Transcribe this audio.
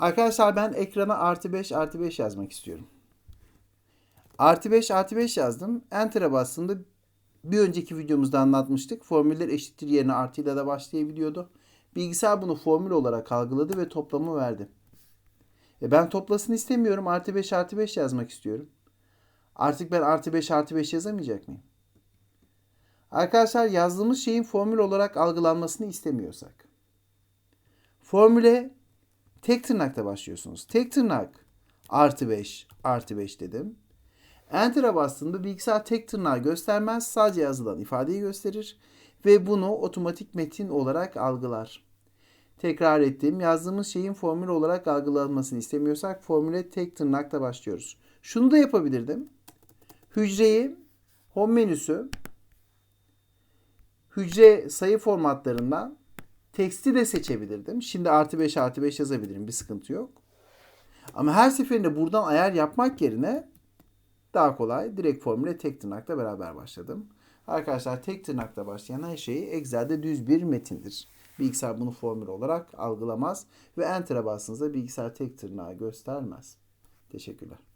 Arkadaşlar ben ekrana artı 5 artı 5 yazmak istiyorum. Artı 5 artı 5 yazdım. Enter'a bastığımda bir önceki videomuzda anlatmıştık. Formüller eşittir yerine artıyla da başlayabiliyordu. Bilgisayar bunu formül olarak algıladı ve toplamı verdi. E ben toplasını istemiyorum. Artı 5 artı 5 yazmak istiyorum. Artık ben artı 5 artı 5 yazamayacak mıyım? Arkadaşlar yazdığımız şeyin formül olarak algılanmasını istemiyorsak. Formüle tek tırnakta başlıyorsunuz. Tek tırnak artı 5 artı 5 dedim. Enter'a bastığımda bilgisayar tek tırnağı göstermez. Sadece yazılan ifadeyi gösterir. Ve bunu otomatik metin olarak algılar. Tekrar ettim. Yazdığımız şeyin formül olarak algılanmasını istemiyorsak formüle tek tırnakla başlıyoruz. Şunu da yapabilirdim. Hücreyi home menüsü hücre sayı formatlarından teksti de seçebilirdim. Şimdi artı 5 artı 5 yazabilirim. Bir sıkıntı yok. Ama her seferinde buradan ayar yapmak yerine daha kolay direkt formüle tek tırnakla beraber başladım. Arkadaşlar tek tırnakla başlayan her şeyi Excel'de düz bir metindir. Bilgisayar bunu formül olarak algılamaz ve Enter'a bastığınızda bilgisayar tek tırnağı göstermez. Teşekkürler.